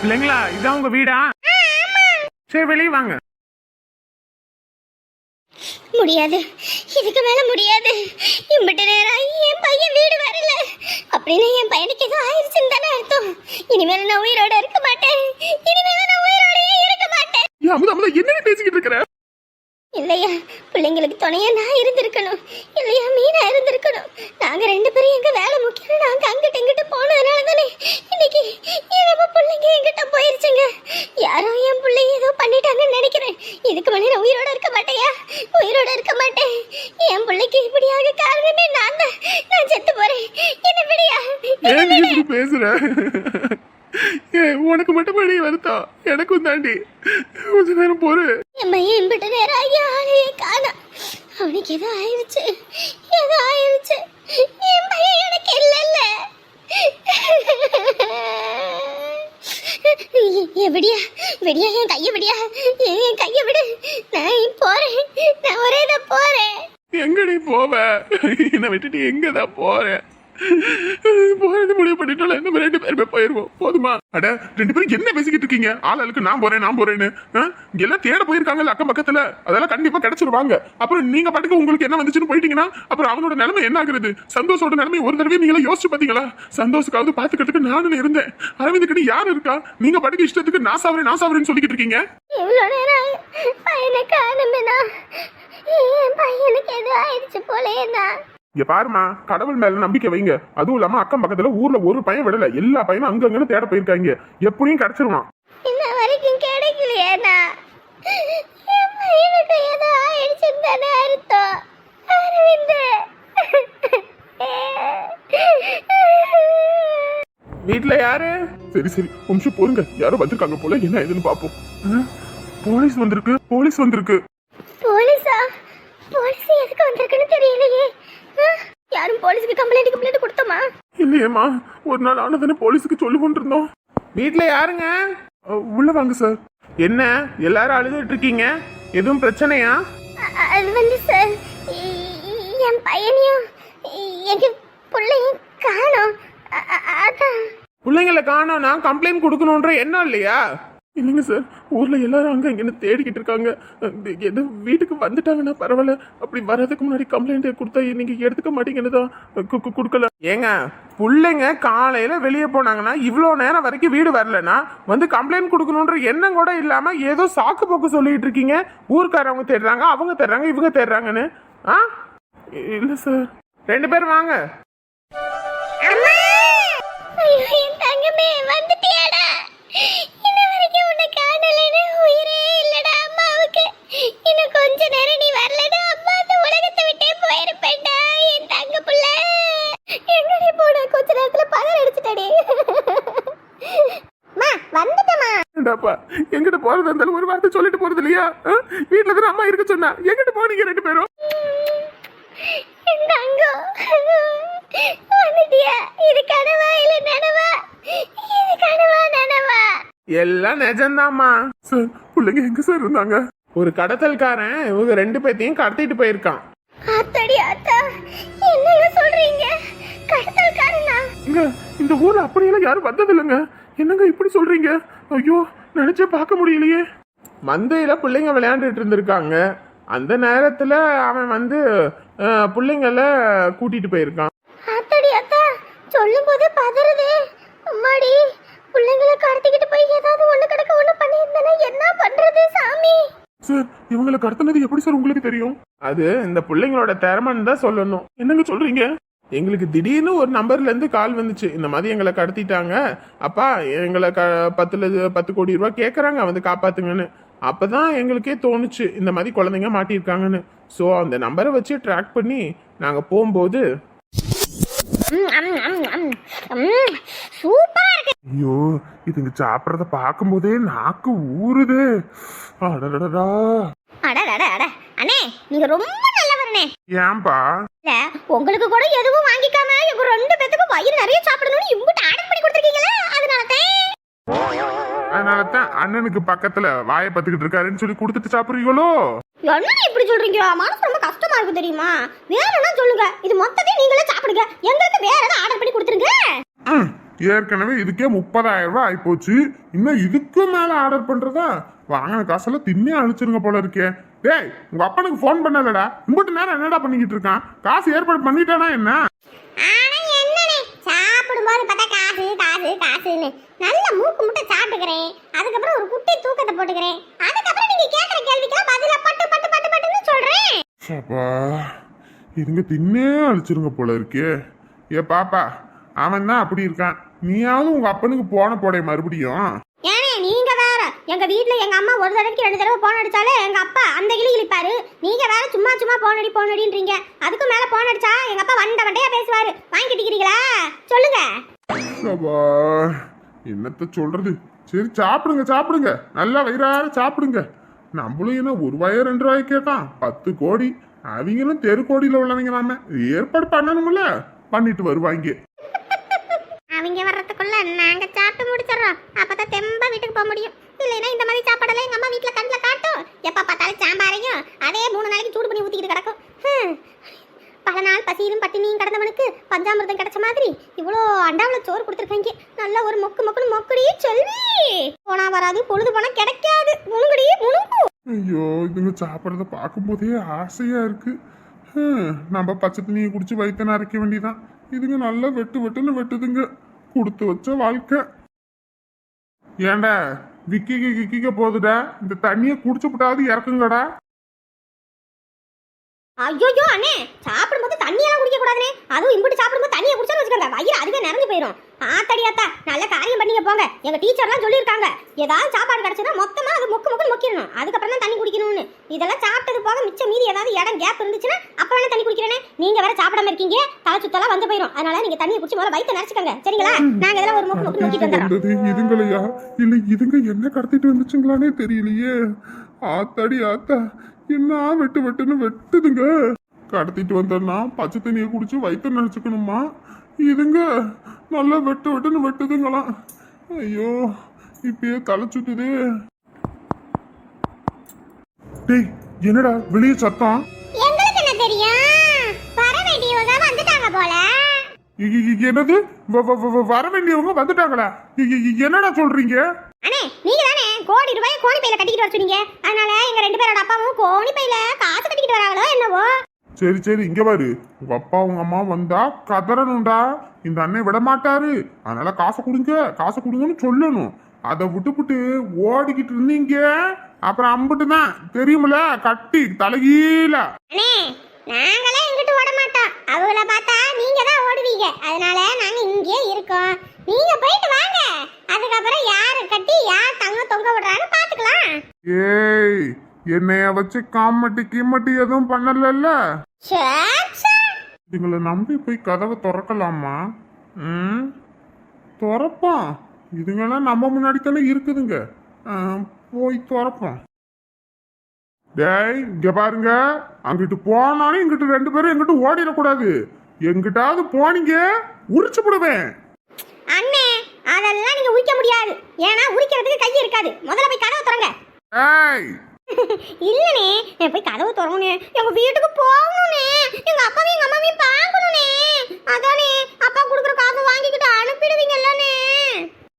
பிள்ளைங்களா இதான் உங்க வீடா? சரி வெளியே வாங்க. முடியாது. இதுக்கு மேல முடியாது. இம்பிட்டு நேரம் என் பையன் வீடு வரல. அப்படின்னு என் பையனுக்கு ஏதோ ஆயிடுச்சுன்னு தானே அர்த்தம். இனிமேல் நான் உயிரோட இருக்க மாட்டேன். இனிமேல் நான் உயிரோடயே இருக்க மாட்டேன். அமுதா என்ன பேசிக்கிட்டு இருக்கிற? இல்லையா பிள்ளைங்களுக்கு துணையா நான் இருந்திருக்கணும். இல்லையா மீனா இருந்திருக்கணும். நாங்க ரெண்டு பேரும் எங்க வேலை முக்கியம் நாங்க அங்கிட்ட இங்கிட்ட போனதுனால தானே இன்னைக்கு என் நம்ம பிள்ளைங்க எங்கிட்ட போயிருச்சுங்க. யாரோ என் பிள்ளைங்க ஏதோ பண்ணிட்டாங்கன்னு நினைக்கிறேன். இதுக்கு மேலே நான் உயிரோட இருக்க மாட்டேயா? உயிரோட இருக்க மாட்டேன். என் பிள்ளைக்கு இப்படியாக காரணமே நான் தான். நான் செத்து போறேன். என்ன விடியா பேசுற? உனக்கு மட்டும் படி வருத்தம் எனக்கும் தாண்டி. கொஞ்ச நேரம் போரு. பையன் இம்பிட்ட நேரம் ஆகி ஆளையே காணோம் அவனுக்கு ஏதோ ஆயிடுச்சு ஏதோ ஆயிடுச்சு என் பையன் எனக்கு இல்லைல்ல. என் விடியா? என் கையை விடியா? என் கையை விடு. நான் போறேன். நான் ஒரே தான் போறேன். எங்கடி போவ? என்னை விட்டுட்டு எங்கதான் போற? போறது முடிவு பண்ணிட்டோம்ல நம்ம ரெண்டு பேருமே போயிருவோம். போதுமா? அட ரெண்டு பேரும் என்ன பேசிக்கிட்டு இருக்கீங்க? ஆளுக்கு நான் போறேன் நான் போறேன்னு. இங்க எல்லாம் தேட போயிருக்காங்கல்ல அக்கம் பக்கத்துல. அதெல்லாம் கண்டிப்பா கிடைச்சிருவாங்க. அப்புறம் நீங்க பாட்டுக்கு உங்களுக்கு என்ன வந்துச்சுன்னு போயிட்டீங்கன்னா அப்புறம் அவனோட நிலைமை என்ன ஆகுறது? சந்தோஷோட நிலைமை ஒரு தடவை நீங்களா யோசிச்சு பாத்தீங்களா சந்தோஷக்காவது பாத்துக்கிறதுக்கு நானும் இருந்தேன். அரவிந்த் கிட்ட யாரு இருக்கா? நீங்க பாட்டுக்கு இஷ்டத்துக்கு நான் சாவறேன் நான் சாவறேன்னு சொல்லிக்கிட்டு இருக்கீங்க? இவ்வளோ நேரம் பையனை காணுமேனா என் பையனுக்கு எதுவும் ஆயிடுச்சு போலேண்ணா இங்க பாருமா கடவுள் மேல நம்பிக்கை வைங்க. அதுவும் இல்லாம அக்கம் பக்கத்துல ஊர்ல ஒரு பையன் விடல. எல்லா பையனும் அங்கங்கன்னு தேட போயிருக்காங்க. எப்படியும் கிடைச்சிருவான். இன்ன வரைக்கும் கிடைக்கலையேண்ணா என் பையனுக்கு ஏதோ ஆயிடுச்சுன்னு தானே அர்த்தம். அரவிந்த். வீட்ல யாரு? சரி சரி. நிமிஷம் பொறுங்க. யாரோ வந்திருக்காங்க போல. என்ன ஏதுன்னு பாப்போம்? போலீஸ் வந்திருக்கு. போலீஸ் வந்திருக்கு போலீஸா போலீஸ் எதுக்கு வந்திருக்குன்னு தெரியலையே ஆ, யாரும் போலீஸுக்கு கம்ப்ளைண்ட் கம்ப்ளைண்ட் கொடுத்தோமா? இல்லையேம்மா ஒரு நாள் ஆனதானே போலீஸுக்கு சொல்லுவோம் இருந்தோம் வீட்ல யாருங்க? உள்ள வாங்க சார். என்ன எல்லாரும் அழுதுட்டு இருக்கீங்க? எதுவும் பிரச்சனையா? அது வந்து சார் என் பையனையும் எங்க பிள்ளையும் காணோம். அதான். பிள்ளைங்களை காணோம் நான் கம்ப்ளைண்ட் கொடுக்கணுன்ற எண்ணம் இல்லையா? இல்லைங்க சார்? ஊர்ல எல்லாரும் அங்க இங்கன்னு தேடிக்கிட்டு இருக்காங்க. எது வீட்டுக்கு வந்துட்டாங்கன்னா பரவாயில்ல. அப்படி வர்றதுக்கு முன்னாடி கம்ப்ளைண்ட் கொடுத்தா நீங்க எடுத்துக்க மாட்டீங்கன்னு கொடுக்கல. ஏங்க பிள்ளைங்க காலையில வெளியே போனாங்கன்னா இவ்வளோ நேரம் வரைக்கும் வீடு வரலனா வந்து கம்ப்ளைண்ட் கொடுக்கணுன்ற எண்ணம் கூட இல்லாம ஏதோ சாக்கு போக்கு சொல்லிட்டு இருக்கீங்க. ஊர்க்காரவங்க தேடுறாங்க அவங்க தேடுறாங்க இவங்க தேடுறாங்கன்னு. ஆ? இல்ல சார். ரெண்டு பேரும் வாங்க. வந்துட்டியாடா? எங்கிட்ட போறது இருந்தாலும் ஒரு வார்த்தை சொல்லிட்டு போறது இல்லையா? ஆ? வீட்ல தானே அம்மா இருக்க சொன்னா. எங்கிட்ட போனீங்க ரெண்டு பேரும். இது கனவா இல்ல நனவா? இது கனவா நனவா? எல்லாம் நிஜம்தாம்மா. சார் பிள்ளைங்க எங்க சார் இருந்தாங்க? ஒரு கடத்தல்காரன் இவங்க ரெண்டு பேத்தையும் கடத்திட்டு போயிருக்கான். ஆத்தாடி ஆத்தா என்னங்க சொல்றீங்க? கடத்தல்காரனா? இங்க இந்த ஊர்ல அப்படியெல்லாம் யாரும் வந்தது இல்லைங்க என்னங்க இப்படி சொல்றீங்க? ஐயோ நினைச்சே பார்க்க முடியலையே. மந்தையில பிள்ளைங்க விளையாண்டுட்டு இருந்திருக்காங்க. அந்த நேரத்துல அவன் வந்து பிள்ளைங்கள கூட்டிட்டு போயிருக்கான். ஆத்தாடி ஆத்தா சொல்லும் போதே பதறுதே. அம்மாடி பிள்ளைங்களை கடத்திக்கிட்டு போய் ஏதாவது ஒண்ணு கிடக்க ஒண்ணு பண்ணியிருந்தேன்னா என்ன பண்றது சாமி? சார் இவங்களை கடத்தினது எப்படி சார் உங்களுக்கு தெரியும்? அது இந்த பிள்ளைங்களோட திறமைன்னு தான் சொல்லணும். என்னங்க சொல்றீங்க? எங்களுக்கு திடீர்னு ஒரு நம்பர்ல இருந்து கால் வந்துச்சு. இந்த மாதிரி எங்களை கடத்திட்டாங்க. அப்பா எங்களை க பத்து லட்ச- பத்து கோடி ரூபாய் கேட்குறாங்க வந்து காப்பாத்துங்கன்னு. அப்பதான் எங்களுக்கே தோணுச்சு. இந்த மாதிரி குழந்தைங்க மாட்டியிருக்காங்கன்னு. ஸோ அந்த நம்பரை வச்சு ட்ராக் பண்ணி நாங்கள் போகும்போது சூப்பரா இருக்கு. ஐயோ இதுங்க சாப்பிட்றத பார்க்கும்போதே நாக்கு ஊறுது. அடடடா அட அட அண்ணே நீங்க ரொம்ப நல்லவர்னே ஏன்பா? இல்ல உங்களுக்கு கூட எதுவும் வாங்கிக்காம எங்க ரெண்டு பேத்துக்கும் வயிறு நிறைய சாப்பிடணும்னு இம்புட்டு ஆர்டர் பண்ணி கொடுத்துருக்கீங்களே அதனால தான் அதனால தான் அண்ணனுக்கு பக்கத்துல வாயை பத்துக்கிட்டு இருக்காருன்னு சொல்லி கொடுத்துட்டு சாப்பிடுறீங்களோ? என்ன இப்படி சொல்றீங்க மனசு ரொம்ப கஷ்டமா இருக்கு தெரியுமா? என்ன சொல்லுங்க. இது மொத்தத்தையும் நீங்களே சாப்பிடுங்க. எங்களுக்கு வேற ஏதாவது ஆர்டர் பண்ணி கொடுத்துருங்க. ஏற்கனவே இதுக்கே முப்பதாயிரம் ரூபாய் ஆயிப்போச்சு. இன்னும் இதுக்கு மேல ஆர்டர் பண்றதா? வாங்கின காசெல்லாம் தின்னே அழிச்சிருங்க போல இருக்கே. டேய் உங்க அப்பனுக்கு ஃபோன் பண்ணலடா. இம்பட்டு நேரம் என்னடா பண்ணிக்கிட்டு இருக்கான்? காசு ஏற்பாடு பண்ணிட்டானா என்ன? சாப்பிடும்போது பார்த்தா காசு காசு காசுன்னு நல்ல மூக்கு முட்டை சாப்பிட்டுக்கிறேன். அதுக்கப்புறம் ஒரு குட்டி தூக்கத்தை போட்டுக்கிறேன். அதுக்கப்புறம் நீங்க கேட்குற கேள்விக்கெல்லாம் பதில பட்டு பட்டு பட்டு பட்டுன்னு சொல்றேன். அப்பா இதுங்க தின்னே அழிச்சிருங்க போல இருக்கே. ஏ பாப்பா அவன் தான் அப்படி இருக்கான். நீயாவது உங்க அப்பனுக்கு போன போடைய மறுபடியும். எங்க வீட்ல எங்க அம்மா ஒரு தடவைக்கு ரெண்டு தடவை போன் அடிச்சாலே எங்க அப்பா அந்த கிளி கிளிப்பாரு. நீங்க வேற சும்மா சும்மா போன் அடி போன் அடின்றீங்க. அதுக்கு மேல போன் அடிச்சா எங்க அப்பா வண்ட வண்டையா பேசுவாரு. வாங்கி கட்டிக்கிறீங்களா சொல்லுங்க என்னத்த சொல்றது? சரி சாப்பிடுங்க சாப்பிடுங்க. நல்லா வயிறார சாப்பிடுங்க. நம்மளும் என்ன ஒரு ரூபாயோ ரெண்டு ரூபாய் கேட்டான் பத்து கோடி. அவங்களும் தெரு கோடியில உள்ளவங்க நாம. ஏற்பாடு பண்ணணும்ல? பண்ணிட்டு வருவாங்க. அவங்க வர்றதுக்குள்ள நாங்க சாப்பிட்டு அப்பதான் தெம்பா வீட்டுக்கு போக முடியும். இல்லைன்னா இந்த மாதிரி சாப்பாடெல்லாம் எங்க அம்மா வீட்டுல கண்ணில் காட்டும். எப்ப பார்த்தாலும் சாம்பாரையும் அதே மூணு நாளைக்கு சூடு பண்ணி ஊத்திக்கிட்டு கிடக்கும். ஹம். பல நாள் பசியிலும் பட்டினியும் கடந்தவனுக்கு பஞ்சாமிர்தம் கிடைச்ச மாதிரி இவ்வளோ அண்டாவில் சோறு கொடுத்துருக்காங்க. நல்லா ஒரு மொக்கு மொக்குன்னு மொக்குடியே சொல்லி. போனா வராது பொழுது போனா கிடைக்காது. முழுங்குடி முழுங்கு ஐயோ இதுங்க சாப்பிட்றத பார்க்கும்போதே ஆசையா இருக்கு. ஹம், நம்ம பச்சை தண்ணியை குடிச்சு வயிற்று அரைக்க வேண்டியதான் இதுங்க நல்லா வெட்டு வெட்டுன்னு வெட்டுதுங்க. கொடுத்து வச்ச வாழ்க்கை. ஏன்டா விக்கிக்கு கிக்கிக்க போகுதுடா. இந்த தண்ணியை குடிச்சு விட்டாவது இறக்குங்கடா. ஐயோ அண்ணே சாப்பிடும்போது தண்ணியெல்லாம் குடிக்க கூடாதுனே. அதுவும் இம்பிட்டு சாப்பிடும்போது தண்ணியை குடிச்சாலும் வச்சுக்கோங்க. வயிறு அதுவே நிறைஞ்சு போயிடும் ஆத்தடி அத்தா நல்ல காரியம் பண்ணீங்க போங்க. எங்க டீச்சர்லாம் சொல்லியிருக்காங்க. ஏதாவது சாப்பாடு கிடைச்சதுன்னா மொத்தமா அது மொக்கு மொக்கு மொக்கிடணும். அதுக்கப்புறம் தான் தண்ணி குடிக்கணும்னு. இதெல்லாம் சாப்பிட்டது போக மிச்சம் மீதி ஏதாவது இடம் கேப் இருந்துச்சுன்னா அப்ப வேணா தண்ணி குடிக்கிறேனே. நீங்க வேற சாப்பிடாம இருக்கீங்க. தலை சுத்தலாம் வந்து போயிடும் அதனால நீங்க தண்ணியை குடிச்சு முதல்ல வயிற்று நினைச்சுக்கோங்க சரிங்களா? நாங்க இதெல்லாம் ஒரு மொக்கு மொக்கு மொக்கிட்டு வந்துடுறோம். இதுங்களையா? இல்ல இதுங்க என்ன கடத்திட்டு வந்துச்சுங்களானே தெரியலையே. ஆத்தாடி ஆத்தா என்ன வெட்டு வெட்டுன்னு வெட்டுதுங்க? கடத்திட்டு வந்தேன்னா பச்சை தண்ணியை குடிச்சு வயிற்று நினைச்சுக்கணுமா? இதுங்க நல்லா வெட்டு வெட்டுன்னு வெட்டுதுங்களாம் ஐயோ இப்பயே தலை சுத்துதே. டேய் என்னடா வெளியே சத்தம்? என்னது? வர வேண்டியவங்க வந்துட்டாங்களா? என்னடா சொல்றீங்க? கோடி ரூபாய் கோணி பையில கட்டிக்கிட்டு வர சொன்னீங்க. அதனால எங்க ரெண்டு பேரோட அப்பாவும் கோணி பையில காசு கட்டிக்கிட்டு வராங்களோ என்னவோ? சரி சரி இங்க பாரு. உங்க அப்பா உங்க அம்மா வந்தா கதறணும்டா. இந்த அண்ணன் விட மாட்டாரு அதனால காசை கொடுங்க காசை கொடுங்கன்னு சொல்லணும். அதை விட்டுப்புட்டு ஓடிக்கிட்டு இருந்தீங்க. அப்புறம் அம்பிட்டு தான் தெரியுமில கட்டி தலைகீழ. நாங்களே இங்கிட்டு ஓட மாட்டோம் அவங்கள பார்த்தா நீங்க தான் ஓடுவீங்க அதனால நாங்க இங்கேயே இருக்கோம் நீங்க போயிட்டு வாங்க அதுக்கப்புறம் யாரு கட்டி யார் தங்க தொங்க விடுறான்னு பாத்துக்கலாம் ஏய் என்னைய வச்சு காமட்டி கீமட்டி எதுவும் பண்ணலல்ல? இதுங்களை நம்பி போய் கதவை திறக்கலாமா? ம்? திறப்போம் இதுங்கெல்லாம் நம்ம முன்னாடி தானே இருக்குதுங்க. போய் திறப்போம். டேய் இங்க பாருங்க. அங்கிட்டு போனாலும் இங்கிட்டு ரெண்டு பேரும் எங்கிட்ட ஓடிடக்கூடாது. எங்கிட்டாவது போனீங்க உரிச்சு விடுவேன் அண்ணே அதெல்லாம் நீங்க உரிக்க முடியாது. ஏன்னா உரிக்கிறதுக்கு கை இருக்காது. முதல்ல போய் கதவை திறங்க. ஏய். இல்லனே நான் போய் கதவு திறங்கனே எங்க வீட்டுக்கு போகணும்னே. எங்க அப்பாவையும் எங்க அம்மாவையும் பார்க்கணும்னே. அதானே அப்பா கொடுக்குற காசு வாங்கிக்கிட்டு அனுப்பிடுவீங்கல்லனே.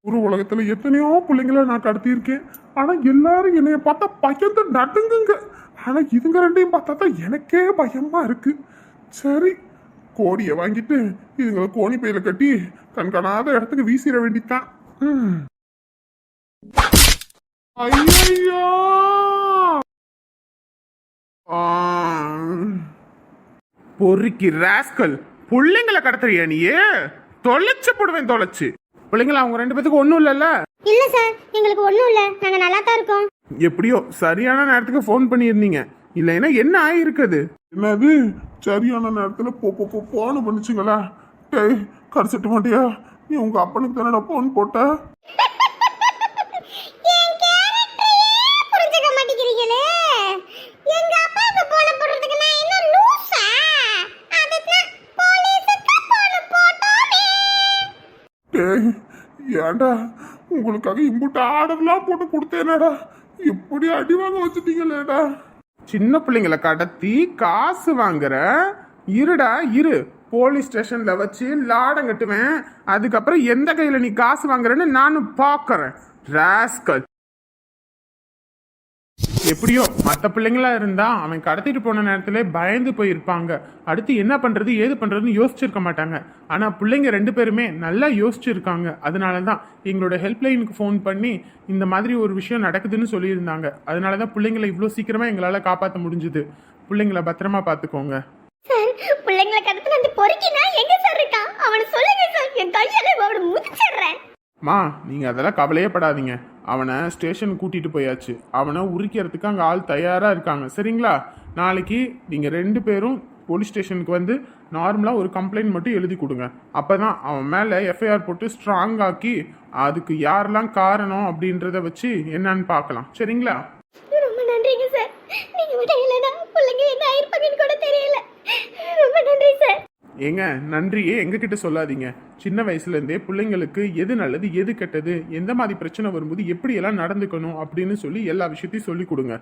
ஒரு உலகத்துல எத்தனையோ பிள்ளைங்கள நான் கடத்தியிருக்கேன். ஆனா எல்லாரும் என்னைய பார்த்தா பயந்து நடுங்குங்க. ஆனா இதுங்க ரெண்டையும் பார்த்தா தான் எனக்கே பயமா இருக்கு. சரி கோடியை வாங்கிட்டு இதுங்களை கோணி பையில கட்டி கண்காணாத இடத்துக்கு வீசிட வேண்டித்தான். ம். ஐயையோ! ஆ. பொறுக்கி ராஸ்கல். பிள்ளைங்களை கடத்துறியா நீயே? தொலைச்சு போடுவேன் தொலைச்சு. பிள்ளைங்களா அவங்க ரெண்டு பேத்துக்கு ஒன்றும் இல்லைல்ல? இல்ல சார் எங்களுக்கு ஒண்ணும் இல்ல. நாங்க நல்லா தான் இருக்கோம். எப்படியோ சரியான நேரத்துக்கு ஃபோன் பண்ணியிருந்தீங்க. இல்லைன்னா என்ன ஆயிருக்குது? என்னது? சரியான நேரத்துல போ போ போ போன பண்ணிச்சுங்களா? டேய் கடிச்சிட்டு மாட்டியா? நீ உங்க அப்பனுக்கு தானடா போன் போட்ட? ஏண்டா உங்களுக்காக இம்புட்டு ஆர்டர்லாம் போட்டு கொடுத்தேனடா. இப்படி அடி வாங்க வச்சுட்டீங்களேடா? சின்ன பிள்ளைங்களை கடத்தி காசு வாங்குற இருடா இரு. போலீஸ் ஸ்டேஷன்ல வச்சு லாடம் கட்டுவேன். அதுக்கப்புறம் எந்த கையில நீ காசு வாங்குறேன்னு நானும் பாக்குறேன். ராஸ்கல் எப்படியோ மற்ற பிள்ளைங்களா இருந்தா அவன் கடத்திட்டு போன நேரத்துல பயந்து போயிருப்பாங்க. அடுத்து என்ன பண்றது ஏது பண்றதுன்னு யோசிச்சிருக்க மாட்டாங்க. ஆனா பிள்ளைங்க ரெண்டு பேருமே நல்லா யோசிச்சிருக்காங்க. அதனால தான் எங்களோட ஹெல்ப்லைனுக்கு ஃபோன் பண்ணி இந்த மாதிரி ஒரு விஷயம் நடக்குதுன்னு சொல்லியிருந்தாங்க. அதனால தான் பிள்ளைங்களை இவ்வளோ சீக்கிரமா எங்களால் காப்பாற்ற முடிஞ்சுது. பிள்ளைங்களை பத்திரமா பார்த்துக்கோங்க பிள்ளைங்களை கடத்தின அந்த பொறுக்கினா எங்க சார் இருக்கான் அவனை சொல்லுங்க சார் என் கையால அவனை முடிச்சிடுறேன் மா நீங்கள் அதெல்லாம் கவலையே படாதீங்க. அவனை ஸ்டேஷன் கூட்டிகிட்டு போயாச்சு. அவனை உரிக்கிறதுக்கு அங்கே ஆள் தயாராக இருக்காங்க. சரிங்களா? நாளைக்கு நீங்கள் ரெண்டு பேரும் போலீஸ் ஸ்டேஷனுக்கு வந்து நார்மலாக ஒரு கம்ப்ளைண்ட் மட்டும் எழுதி கொடுங்க. அப்போ தான் அவன் மேலே எஃப்ஐஆர் போட்டு ஸ்ட்ராங் ஆக்கி அதுக்கு யாரெல்லாம் காரணம் அப்படின்றத வச்சு என்னன்னு பார்க்கலாம். சரிங்களா? ரொம்ப நன்றிங்க சார் நீங்கள் மட்டும் இல்லைன்னா பிள்ளைங்க என்ன ஆயிருப்பாங்கன்னு கூட தெரியல. ரொம்ப நன்றி சார் ஏங்க நன்றியே எங்ககிட்ட சொல்லாதீங்க. சின்ன வயசுலேருந்தே பிள்ளைங்களுக்கு எது நல்லது எது கெட்டது எந்த மாதிரி பிரச்சனை வரும்போது எப்படியெல்லாம் நடந்துக்கணும் அப்படின்னு சொல்லி எல்லா விஷயத்தையும் சொல்லி கொடுங்க.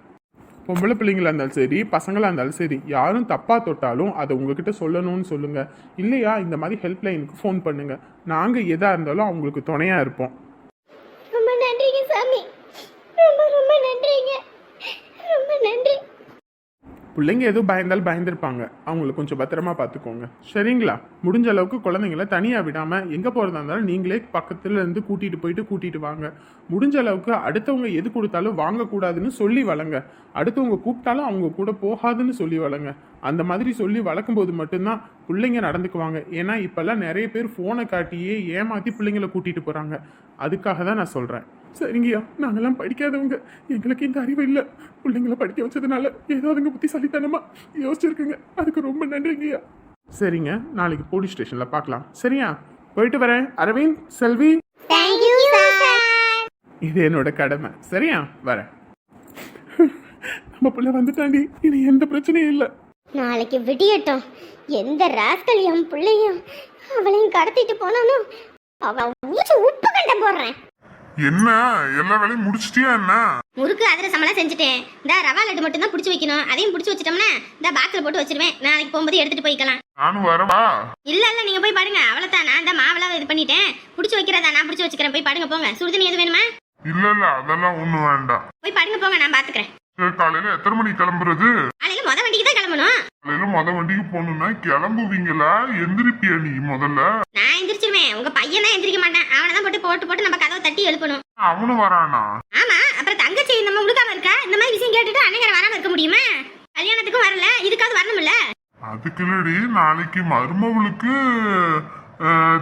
பொம்பளை பிள்ளைங்களா இருந்தாலும் சரி பசங்களாக இருந்தாலும் சரி யாரும் தப்பாக தொட்டாலும் அதை உங்ககிட்ட சொல்லணும்னு சொல்லுங்கள் இல்லையா இந்த மாதிரி ஹெல்ப்லைனுக்கு ஃபோன் பண்ணுங்கள் நாங்கள் எதாக இருந்தாலும் அவங்களுக்கு துணையாக இருப்போம் ரொம்ப நன்றிங்க சாமி ரொம்ப ரொம்ப நன்றிங்க ரொம்ப நன்றி பிள்ளைங்க எதுவும் பயந்தாலும் பயந்துருப்பாங்க. அவங்கள கொஞ்சம் பத்திரமா பார்த்துக்கோங்க சரிங்களா? முடிஞ்ச அளவுக்கு குழந்தைங்கள தனியாக விடாமல் எங்கே போகிறதா இருந்தாலும் நீங்களே பக்கத்துல இருந்து கூட்டிகிட்டு போயிட்டு கூட்டிகிட்டு வாங்க. முடிஞ்ச அளவுக்கு அடுத்தவங்க எது கொடுத்தாலும் வாங்கக்கூடாதுன்னு சொல்லி வளங்க. அடுத்தவங்க கூப்பிட்டாலும் அவங்க கூட போகாதுன்னு சொல்லி வளங்க. அந்த மாதிரி சொல்லி வளர்க்கும்போது மட்டும்தான் பிள்ளைங்க நடந்துக்குவாங்க. ஏன்னா இப்போல்லாம் நிறைய பேர் ஃபோனை காட்டியே ஏமாற்றி பிள்ளைங்களை கூட்டிகிட்டு போகிறாங்க அதுக்காக தான் நான் சொல்கிறேன் சரிங்கய்யா நாங்கெல்லாம் படிக்காதவங்க. எங்களுக்கு இந்த அறிவு இல்லை. பிள்ளைங்கள படிக்க வச்சதுனால ஏதோ அதுங்க புத்திசாலித்தனமா யோசிச்சிருக்குங்க. அதுக்கு ரொம்ப நன்றிங்கய்யா. சரிங்க நாளைக்கு போலீஸ் ஸ்டேஷனில் பார்க்கலாம். சரியா? போயிட்டு வரேன். அரவிந்த் செல்வி. இது என்னோட கடமை. சரியா? வரேன். நம்ம பிள்ளை வந்துட்டாண்டி. இனி எந்த பிரச்சனையும் இல்லை. நாளைக்கு விடியட்டும். எந்த ராஸ்கல் என் பிள்ளையும் அவளையும் கடத்திட்டு போனானோ அவன் மூச்சு உப்பு கண்ட போடுறேன். என்ன? எல்லா வேலையும் முடிச்சிட்டியா என்ன? முறுக்கு அதிரசமெல்லாம் செஞ்சுட்டேன். இந்த ரவா லட்டு மட்டும் தான் பிடிச்சி வைக்கணும். அதையும் பிடிச்சி வச்சிட்டோம்னா இந்த பாக்ஸில் போட்டு வச்சிருவேன். நாளைக்கு போகும்போது எடுத்துட்டு போய்க்கலாம். நானும் வரவா? இல்ல இல்ல நீங்க போய் பாருங்க. அவ்வளவுதான். நான் இந்த மாவெல்லாம் இது பண்ணிட்டேன். பிடிச்சி வைக்கிறதா நான் பிடிச்சி வச்சுக்கிறேன். போய் பாருங்க போங்க. சுடுதண்ணி எது வேணுமா? இல்ல இல்ல அதெல்லாம் ஒண்ணு வேண்டாம். போய் பாருங்க போங்க. நான் பாத்துக்கிறேன். காலையில எத்தனை மணிக்கு கிளம்புறது? காலையில மொத வண்டிக்கு தான் கிளம்பணும். காலையில மொத வண்டிக்கு போகணும்னா கிளம்புவீங்களா? எந்திரிப்பியா நீ முதல்ல? நான் எந்திரிச்சிருவேன். உங்க பையன் தான் எந்திரிக்க மாட்டான். அவனை தான் போட்டு போட்டு போட்டு நம்ம கதவை தட்டி எழுப்பணும். அவனும் வரானா? ஆமா. அப்புறம் தங்கச்சி நம்ம உடுக்காம இருக்கா? இந்த மாதிரி விஷயம் கேட்டுட்டு அன்னைக்கு வராம இருக்க முடியுமா? கல்யாணத்துக்கும் வரல. இதுக்காவது வரணும்ல. அதுக்கு இல்லடி நாளைக்கு மருமவளுக்கு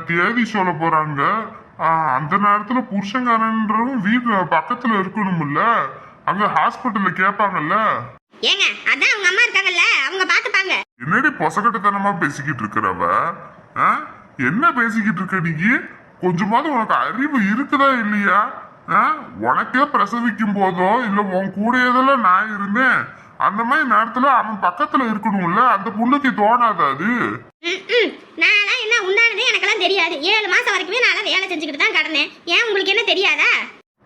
தேதி சொல்ல போறாங்க. அந்த நேரத்துல புருஷங்காரன்றவும் வீட்டு பக்கத்துல இருக்கணும்ல. அங்க ஹாஸ்பிட்டல்ல கேட்பாங்கல்ல ஏங்க அதான் அவங்க அம்மா இருக்காங்கல்ல அவங்க பாத்துப்பாங்க என்னடி பொசக்கட்டத்தனமா பேசிக்கிட்டு இருக்கிறவ? என்ன பேசிக்கிட்டு இருக்க நீ? கொஞ்சமாவது உனக்கு அறிவு இருக்குதா இல்லையா? உனக்கே பிரசவிக்கும் போதோ இல்ல உன் கூடையதெல்லாம் நான் இருந்தேன். அந்த மாதிரி நேரத்துல அவன் பக்கத்துல இருக்கணும்ல அந்த புள்ளைக்கு தோணாது அது. நான்லாம் என்ன உண்டானதே எனக்கெல்லாம் தெரியாது. ஏழு மாசம் வரைக்குமே நான் வேலை செஞ்சுக்கிட்டு தான் கடனேன் ஏன் உங்களுக்கு என்ன தெரியாதா?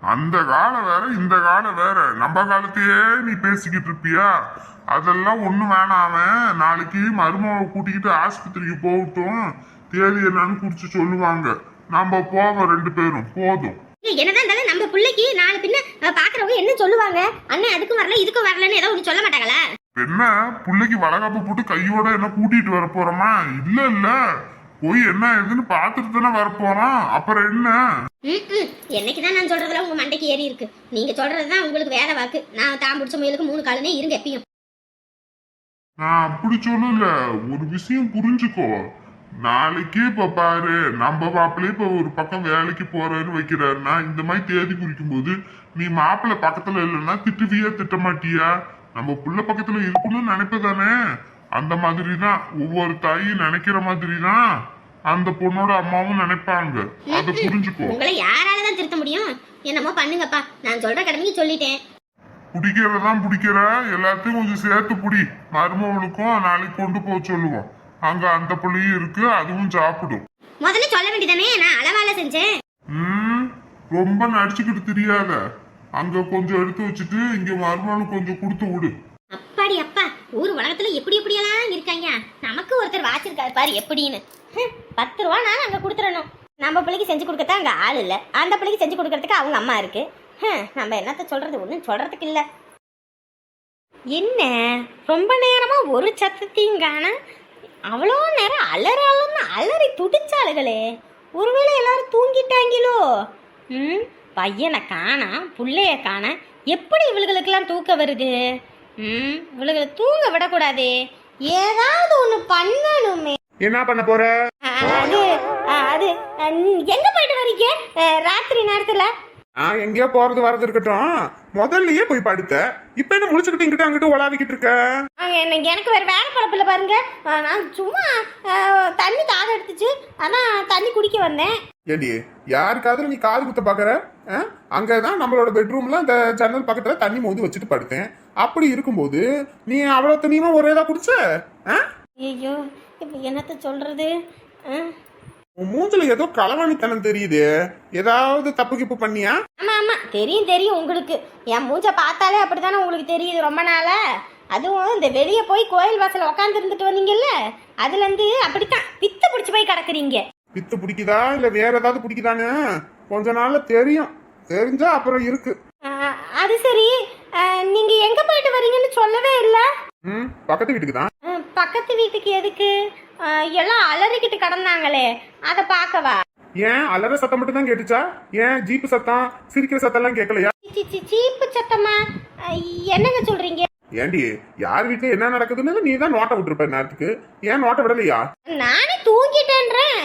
அந்த காலம் வேற இந்த காலம் வேற. நம்ம காலத்தையே நீ பேசிக்கிட்டு இருப்பியா? அதெல்லாம் ஒண்ணும் வேணாம் அவன். நாளைக்கு மருமகளை கூட்டிக்கிட்டு ஆஸ்பத்திரிக்கு போகட்டும். தேதி என்னன்னு குறிச்சு சொல்லுவாங்க. நம்ம போவோம் ரெண்டு பேரும். போதும். என்னதான் இருந்தாலும் நம்ம பிள்ளைக்கு நாலு பின்ன பாக்குறவங்க என்ன சொல்லுவாங்க? அண்ணன் அதுக்கும் வரல இதுக்கும் வரலன்னு ஏதோ ஒன்று சொல்ல மாட்டாங்களா? என்ன? புள்ளைக்கு வளகாப்பு போட்டு கையோட என்ன கூட்டிட்டு வர போறோமா? இல்ல இல்ல. போய் என்ன ஏதுன்னு பார்த்துட்டு தானே வர போறோம். அப்புறம் என்ன? ம்ம். என்னைக்கு தான் நான் சொல்றதுல உங்க மண்டைக்கு ஏறி இருக்கு. நீங்க சொல்றதுதான் உங்களுக்கு வேலை வாக்கு. நான் தான் பிடிச்ச முயலுக்கு மூணு காலனே இருங்க எப்பயும். நான் அப்படி சொல்லல. ஒரு விஷயம் புரிஞ்சுக்கோ. நாளைக்கு இப்ப பாரு நம்ம மாப்பிள்ளை இப்ப ஒரு பக்கம் வேலைக்கு போறாரு வைக்கிறாருன்னா இந்த மாதிரி தேதி குறிக்கும் போது நீ மாப்பிள்ளை பக்கத்துல இல்லைன்னா திட்டுவியா திட்ட மாட்டியா நம்ம புள்ள பக்கத்துல இருக்கணும்னு நினைப்பதானே? அந்த மாதிரி தான் ஒவ்வொரு தாயும் நினைக்கிற மாதிரி தான் அந்த பொண்ணோட அம்மாவும் நினைப்பாங்க. அதை புரிஞ்சுக்கோ. உங்களை யாரால தான் திருத்த முடியும்? என்னமோ பண்ணுங்கப்பா. நான் சொல்ற கடமைக்கு சொல்லிட்டேன். பிடிக்கிறதான் பிடிக்கிற எல்லாத்தையும் கொஞ்சம் சேர்த்து பிடி. மருமவளுக்கும் நாளைக்கு கொண்டு போக சொல்லுவோம். அங்க அந்த புள்ளையும் இருக்கு அதுவும் சாப்பிடும். முதல்ல சொல்ல வேண்டியதானே? நான் அளவால செஞ்சேன். ம் ரொம்ப நடிச்சுக்கிட்டு தெரியாத. அங்க கொஞ்சம் எடுத்து வச்சுட்டு இங்க மருமகளுக்கு கொஞ்சம் கொடுத்து விடு. அப்பாடி அப்பா ஊர் உலகத்துல எப்படி எப்படியெல்லாம் இருக்காங்க. நமக்கு ஒருத்தர் வாச்சிருக்காரு பாரு எப்படின்னு. பத்து ரூபா நான் அங்க கொடுத்துடணும். நம்ம பிள்ளைக்கு செஞ்சு கொடுக்கத்தான் அங்க ஆள் இல்ல. அந்த பிள்ளைக்கு செஞ்சு கொடுக்கறதுக்கு அவங்க அம்மா இருக்கு. நம்ம என்னத்த சொல்றது? ஒன்றும் சொல்றதுக்கு இல்ல. என்ன? ரொம்ப நேரமா ஒரு சத்தத்தையும் காண. அவ்வளோ நேரம் அலறாலும் அலறி துடிச்சாளுகளே. ஒருவேளை எல்லாரும் தூங்கிட்டாங்களோ? ம் பையனை காணா பிள்ளைய காண. எப்படி இவளுகளுக்கெல்லாம் தூக்கம் வருது? ம்? இவளுகளை தூங்க விடக்கூடாதே. ஏதாவது ஒன்று பண்ணணுமே. என்ன பண்ண போற? அது அது எங்க போயிட்டு வரீங்க ராத்திரி நேரத்துல? நான் எங்கேயோ போறது வரது இருக்கட்டும். முதல்லயே போய் படுத்த. இப்ப என்ன முடிச்சுக்கிட்டு இங்கிட்ட அங்கிட்ட உலாவிக்கிட்டு இருக்க? அங்க எனக்கு எனக்கு வேற வேலை பழப்பில்ல பாருங்க. நான் சும்மா தண்ணி தாக எடுத்துச்சு. அதான் தண்ணி குடிக்க வந்தேன். ஏடி யாருக்காவது நீ காது குத்த பாக்குற? ஆ? அங்கதான் நம்மளோட பெட்ரூம்ல அந்த ஜன்னல் பக்கத்துல தண்ணி மோந்து வச்சுட்டு படுத்தேன். அப்படி இருக்கும்போது நீ அவ்வளவு தண்ணியுமா ஒரேதா குடிச்ச? ஆ? ஐயோ இப்போ என்னத்த சொல்றது? உன் மூஞ்சில ஏதோ களவாணித்தனம் தெரியுது. ஏதாவது தப்பு கிப்பு பண்ணியா? ஆமா ஆமா. தெரியும் தெரியும் உங்களுக்கு. என் மூஞ்ச பார்த்தாலே அப்படித்தானே உங்களுக்கு தெரியுது ரொம்ப நாளா? அதுவும் இந்த வெளியே போய் கோயில் வாசல் உட்காந்து இருந்துட்டு வந்தீங்கல்ல? அதுல இருந்து அப்படித்தான். பித்து பிடிச்சு போய் கிடக்குறீங்க. பித்து பிடிக்குதா? இல்ல வேற ஏதாவது பிடிக்குதான்னு? கொஞ்ச நாள்ல தெரியும். தெரிஞ்சா அப்புறம் இருக்கு. அது சரி. நீங்க எங்க போயிட்டு வரீங்கன்னு சொல்லவே இல்லை. ம் பக்கத்து வீட்டுக்கு தான் பக்கத்து வீட்டுக்கு எதுக்கு? எல்லாம் அலறிக்கிட்டு கிடந்தாங்களே அதை பார்க்கவா ஏன் அலற சத்தம் மட்டும் தான் கேட்டுச்சா? ஏன் ஜீப்பு சத்தம் சிரிக்கிற சத்தம் எல்லாம் கேட்கலையா சீப்பு சத்தமா? என்னங்க சொல்றீங்க? ஏண்டி யார் வீட்டுல என்ன நடக்குதுன்னு நீ தான் நோட்டை விட்டுருப்ப நேரத்துக்கு. ஏன் நோட்டை விடலையா? நானே தூங்கிட்டேன்றேன்.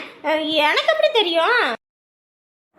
எனக்கு எப்படி தெரியும்?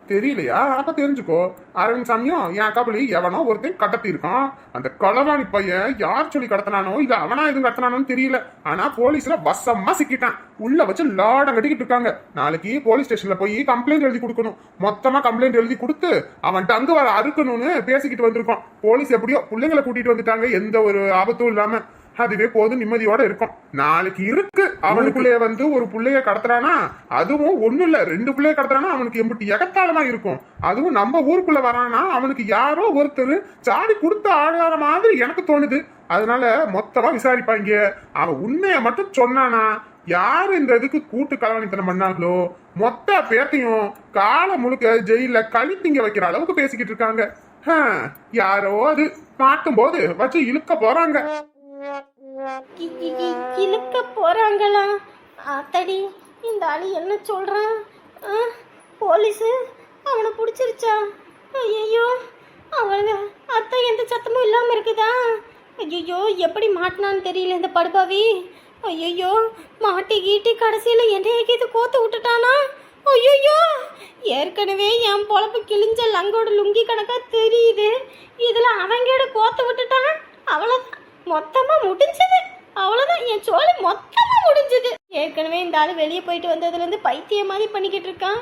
தெரியலையா? அப்ப தெரிஞ்சுக்கோ. அரவிந்த் சாமியும் என் அக்காப்பலி எவனோ ஒருத்தன் கடத்தி இருக்கான் அந்த களவாணி பையன் யார் சொல்லி கடத்தினானோ இல்ல அவனா எதுவும் கடத்தினானோன்னு தெரியல. ஆனா போலீஸ்ல வசமா சிக்கிட்டான். உள்ள வச்சு லாடம் கட்டிக்கிட்டு இருக்காங்க. நாளைக்கு போலீஸ் ஸ்டேஷன்ல போய் கம்ப்ளைண்ட் எழுதி கொடுக்கணும். மொத்தமா கம்ப்ளைண்ட் எழுதி கொடுத்து அவன் டங்கு வர அறுக்கணும்னு பேசிக்கிட்டு வந்திருக்கோம் போலீஸ் எப்படியோ பிள்ளைங்களை கூட்டிட்டு வந்துட்டாங்க. எந்த ஒரு ஆபத்தும் இல்லாம. அதுவே போதும் நிம்மதியோட இருக்கும். நாளைக்கு இருக்கு. அவனுக்குள்ளே வந்து ஒரு பிள்ளைய கடத்துறானா? அதுவும் ஒண்ணும் இல்ல. ரெண்டு பிள்ளைய கடத்துறானா? அவனுக்கு எம்பிட்டு எகத்தாளமா இருக்கும். அதுவும் நம்ம ஊருக்குள்ள வரானா? அவனுக்கு யாரோ ஒருத்தர் சாடி கொடுத்த ஆடுற மாதிரி எனக்கு தோணுது. அதனால மொத்தமா விசாரிப்பாங்க. அவன் உண்மையை மட்டும் சொன்னானா? யாரு இந்த இதுக்கு கூட்டு கலவணித்தனம் பண்ணாங்களோ? மொத்த பேத்தையும் காலை முழுக்க ஜெயில கழித்திங்க வைக்கிற அளவுக்கு பேசிக்கிட்டு இருக்காங்க. யாரோ அது. மாட்டும் போது வச்சு இழுக்க போறாங்க. இழுக்க போறாங்களா? அத்தடி இந்த ஆளு என்ன சொல்றான் ஆ, போலீஸு அவனை பிடிச்சிருச்சா? ஐயோ அவங்க அத்தை எந்த சத்தமும் இல்லாமல் இருக்குதா? ஐயோ எப்படி மாட்டினான்னு தெரியல இந்த படுபாவி. ஐயோ மாட்டி கீட்டி கடைசியில் என்னைய கீது கோத்து விட்டுட்டானா? ஐயோ ஏற்கனவே என் பொழப்பு கிழிஞ்ச லங்கோட லுங்கி கணக்காக தெரியுது. இதில் அவங்கோட கோத்து விட்டுட்டான்? அவ்வளோதான் மொத்தமா முடிஞ்சது. அவ்வளோதான் என் சோழி மொத்தமா முடிஞ்சது. ஏற்கனவே இந்த ஆள் வெளியே போயிட்டு வந்ததுலேருந்து பைத்தியம் மாதிரி பண்ணிக்கிட்டு இருக்கான்.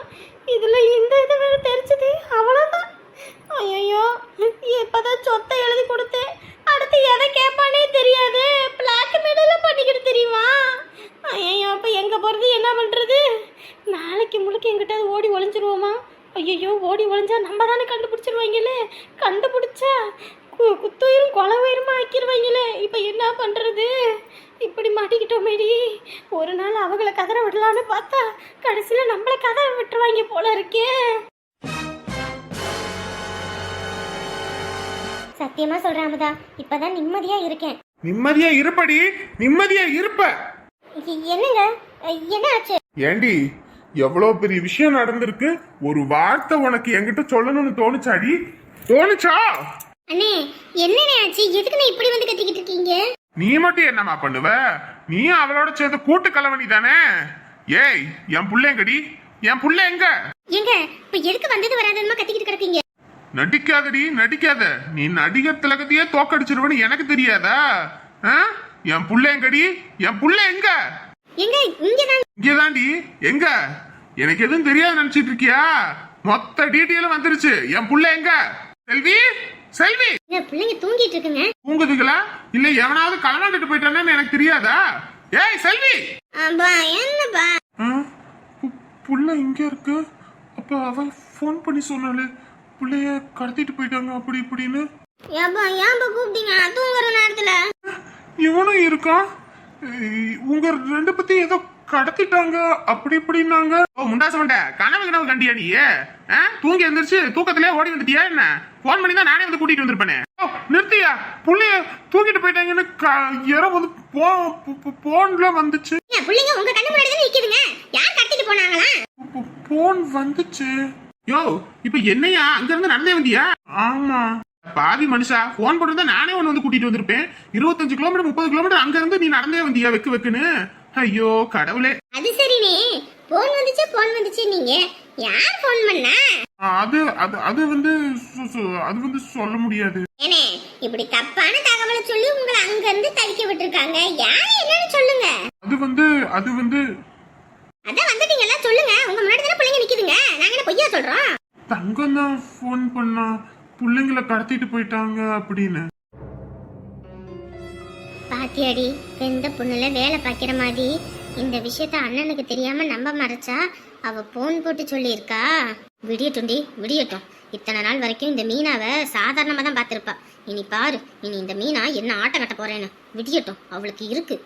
இதுல இந்த இது வேற தெரிஞ்சது. அவ்வளோதான் ஐயோ இப்பதான் சொத்தை எழுதி கொடுத்தேன். அடுத்து எதை கேட்பானே தெரியாது. பிளாக் மெடலாம் பண்ணிக்கிட்டு தெரியுமா? ஐயோ அப்போ எங்கே போகிறது என்ன பண்ணுறது நாளைக்கு முழுக்க எங்கிட்ட ஓடி ஒளிஞ்சிருவோமா? ஐயோ ஓடி ஒளிஞ்சா நம்ம தானே கண்டுபிடிச்சிருவாங்களே? கண்டுபிடிச்சா கு- குத்துயிரும் கொலை உயிருமா ஆக்கிடுவாங்களே இப்போ என்ன பண்ணுறது இப்படி மாட்டிக்கிட்டோமேடி ஒரு நாள் அவங்கள கதற விடலான்னு பார்த்தா கடைசியில் நம்மளை கதற விட்டுருவாங்க போல இருக்கே. சத்தியமா சொல்றேன் அமுதா. இப்பதான் நிம்மதியா இருக்கேன். நிம்மதியா இருப்படி. நிம்மதியா இருப்ப. என்னங்க? என்ன ஆச்சு? ஏண்டி எவ்வளவு பெரிய விஷயம் நடந்திருக்கு. ஒரு வார்த்தை உனக்கு என்கிட்ட சொல்லணும்னு தோணுச்சாடி? தோணுச்சா? அண்ணே என்னண்ணே ஆச்சு? எதுக்கு நான் இப்படி வந்து கத்திக்கிட்டு இருக்கீங்க? நீ மட்டும் என்னம்மா பண்ணுவ? நீ அவளோட சேர்ந்து கூட்டு கலவணி தானே? ஏய் என் புள்ள எங்கடி? என் புள்ள எங்க? ஏங்க இப்ப எதுக்கு வந்தது வராதமா கத்திக்கிட்டு கிடக்கீங்க? நடிக்காதடி நடிக்காத. நீ நடிகர் திலகத்தையே தோக்கடிச்சிருவன்னு எனக்கு தெரியாதா? ஆ? என் புள்ள எங்கடி? என் புள்ள எங்க? எங்க இங்க தான் இங்கதாண்டி. எங்க? எனக்கு எதுவும் தெரியாது நினைச்சிட்டு இருக்கியா? மொத்த டீட்டெயிலும் வந்துருச்சு. என் புள்ள எங்க? செல்வி? செல்வி! பிள்ளைங்க தூங்கிட்டு இருக்குங்க? தூங்குதுங்களா? இல்ல எவனாவது களவாண்டுட்டு போயிட்டானு எனக்கு தெரியாதா? ஏய் செல்வி! என்னப்பா? பு- புள்ள இங்க இருக்கு. அப்ப அவ ஃபோன் பண்ணி சொன்னாலே புள்ளைய கடத்திட்டு போயிட்டாங்க அப்படி இப்படின்னு. ஏப்பா ஏன்பா கூப்பிட்டீங்க? தூங்குற நேரத்துல. இவனும் இருக்கான் உங்க ரெண்டு பத்தி ஏதோ கடத்திட்டாங்க. அப்படி இப்படின்னாங்க. ஓ முண்டாச மண்ட கனவு கனவு கண்டியா நீ? ஆ? தூங்கி எந்திரிச்சு தூக்கத்திலே ஓடி வந்துட்டியா என்ன? போன் பண்ணி தான் நானே வந்து கூட்டிட்டு வந்திருப்பேனே. ஓ, நிறுத்தியா? புள்ளைய தூக்கிட்டு போயிட்டாங்கன்னு க- யாரோ வந்து போ- போன்ல வந்துச்சு. பிள்ளைங்க உங்க கண்ணு முன்னாடி நிக்குதுங்க? யார் கடத்திட்டு போனாங்களா? போன் வந்துச்சு. யோ இப்ப என்னையா? அங்க இருந்து நடந்தே வந்தியா? ஆமா. பாவி மனுஷா போன் போட்டு நானே ஒன்னு வந்து கூட்டிட்டு வந்திருப்பேன். இருபத்தஞ்சு கிலோமீட்டர் முப்பது கிலோமீட்டர் அங்க இருந்து நீ நடந்தே வந்தியா? வெக்கு வெக்குன்னு? ஐயோ கடவுளே. அது சரினே. போன் வந்துச்சு போன் வந்துச்சு நீங்க. யார் போன் பண்ணா? அது அது அது வந்து அது வந்து சொல்ல முடியாது. ஏனே இப்படி தப்பான தகவலை சொல்லி உங்களை அங்க இருந்து தவிக்க விட்டுருக்காங்க. யார் என்னன்னு சொல்லுங்க. அது வந்து அது வந்து அதான் வந்துட்டீங்கல்ல சொல்லுங்க. உங்க முன்னாடி தானே பிள்ளைங்க நிக்குதுங்க. நாங்க என்ன பொய்யா சொல்றோம்? தங்கம் தான் ஃபோன் பண்ணா பிள்ளைங்களை கடத்திட்டு போயிட்டாங்க அப்படின்னு. பாத்தியாடி? வெந்த பொண்ணுல வேலை பார்க்கிற மாதிரி. இந்த விஷயத்த அண்ணனுக்கு தெரியாம நம்ப மறைச்சா? அவ போன் போட்டு சொல்லியிருக்கா? விடியட்டும்டி விடியட்டும் இத்தனை நாள் வரைக்கும் இந்த மீனாவை சாதாரணமாக தான் பார்த்துருப்பா. இனி பாரு இனி இந்த மீனா என்ன ஆட்டம் கட்ட போறேன்னு. விடியட்டும் அவளுக்கு இருக்கு.